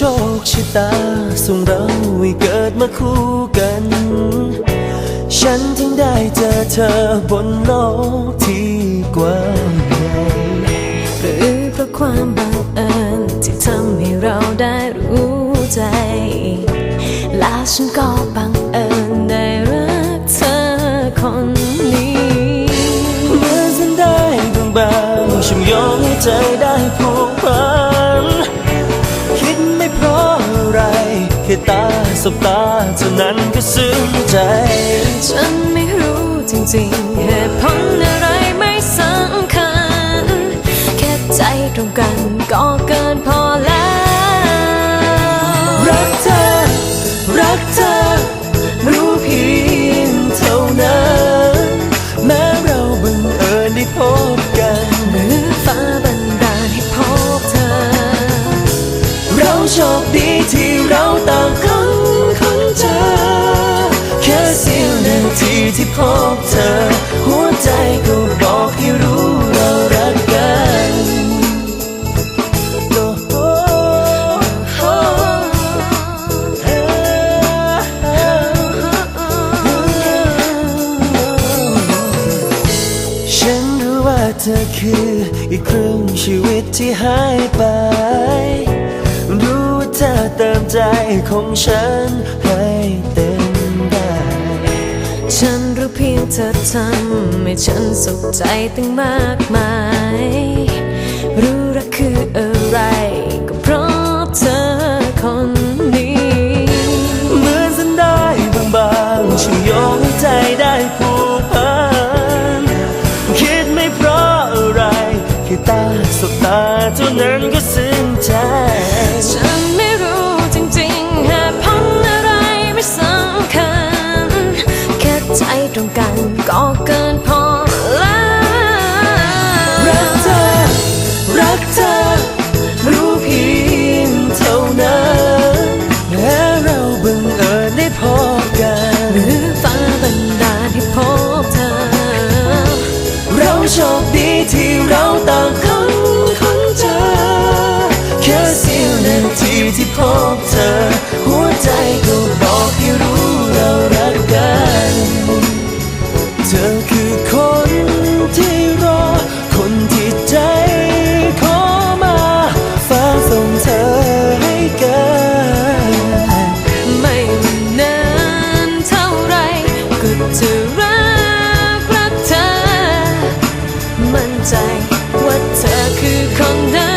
ชคชะตาส่งเราให้เกิดมาคู่กัน ฉันถึงได้เจอเธอบนโลกที่กว้างใหญ่หรือเพราะความบังเอิญที่ทำให้เราได้รู้ใจ และฉันก็บังเอิญได้รักเธอคนนี้เมื่อฉันได้บางๆฉันยอมให้ใจได้พูด สบตาเท่านั้นก็ซึ้งใจ ฉันไม่รู้จริงๆเหตุผลอะไรไม่สำคัญ แค่ใจตรงกันก็เกินพอแล้ว รักเธอ รักเธอ รู้เพียงเท่านั้น แม้เราบังเอิญได้พบกันหรือฟ้าบันดาลให้พบเธอ เราโชคดี ที่พบเธอ หัวใจก็บอกให้รู้เรารักกันฉันรู้ว่าเธอคืออีกครึ่งชีวิตที่หายไปรู้ว่าเธอเติมใจของฉันให้เต็ม ฉันรู้เพียงเธอทำให้ฉันสุขใจตั้งมากมาย รู้รักคืออะไร ก็เพราะเธอคนนี้ เหมือนสันได้บางๆช่วยยกให้ใจได้ผูกพัน คิดไม่เพราะอะไร แค่ตาสบตาเท่านั้นก็ซึ้งใจ ตรงกันก็เกินพอแล้วรักเธอ รักเธอ รู้เพียงเท่านั้น และเราบังเอิญได้พบกัน หรือฟ้าบันดาลให้พบเธอ เราโชคดีที่เราต่างคนคนเจอ แค่เสี้ยวนาทีที่พบเธอ หัวใจก็ ใจ ว่าเธอคือคนนั้น